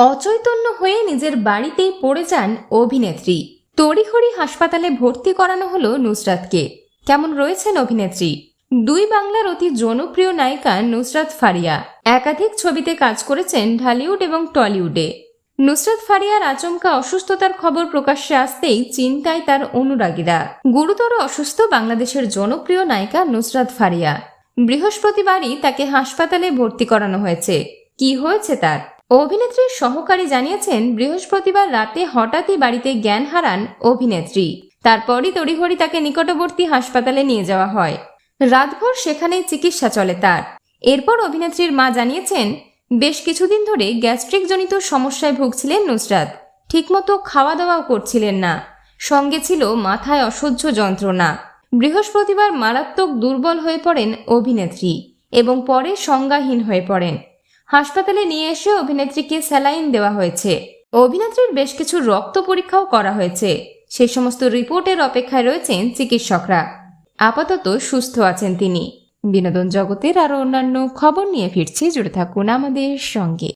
অচৈতন্য হয়ে নিজের বাড়িতেই পড়ে যান অভিনেত্রী। তড়িঘড়ি হাসপাতালে ভর্তি করানো হলো নুসরাতকে। কেমন রয়েছেন অভিনেত্রী? দুই বাংলার অতি জনপ্রিয় নায়িকা নুসরাত ফারিয়া। একাধিক ছবিতে কাজ করেছেন ঢালিউড এবং টলিউডে। নুসরাত ফারিয়ার আচমকা অসুস্থতার খবর প্রকাশ্যে আসতেই চিন্তায় তার অনুরাগীরা। গুরুতর অসুস্থ বাংলাদেশের জনপ্রিয় নায়িকা নুসরাত ফারিয়া। বৃহস্পতিবারই তাকে হাসপাতালে ভর্তি করানো হয়েছে। কি হয়েছে তার? অভিনেত্রীর সহকারী জানিয়েছেন, বৃহস্পতিবার রাতে হঠাৎই বাড়িতে জ্ঞান হারান অভিনেত্রী। তারপরই তড়িঘড়ি তাকে নিকটবর্তী হাসপাতালে নিয়ে যাওয়া হয়। রাতভর সেখানেই চিকিৎসা চলে তার। এরপর অভিনেত্রীর মা জানিয়েছেন, বেশ কিছুদিন ধরে গ্যাস্ট্রিক জনিত সমস্যায় ভুগছিলেন নুসরাত। ঠিকমতো খাওয়া দাওয়াও করছিলেন না। সঙ্গে ছিল মাথায় অসহ্য যন্ত্রণা। বৃহস্পতিবার মারাত্মক দুর্বল হয়ে পড়েন অভিনেত্রী এবং পরে সংজ্ঞাহীন হয়ে পড়েন। হাসপাতালে নিয়ে এসে অভিনেত্রীকে স্যালাইন দেওয়া হয়েছে। অভিনেত্রীর বেশ কিছু রক্ত পরীক্ষাও করা হয়েছে। সে সমস্ত রিপোর্টের অপেক্ষায় রয়েছেন চিকিৎসকরা। আপাতত সুস্থ আছেন তিনি। বিনোদন জগতের আরও অন্যান্য খবর নিয়ে ফিরছি। জুড়ে থাকুন আমাদের সঙ্গে।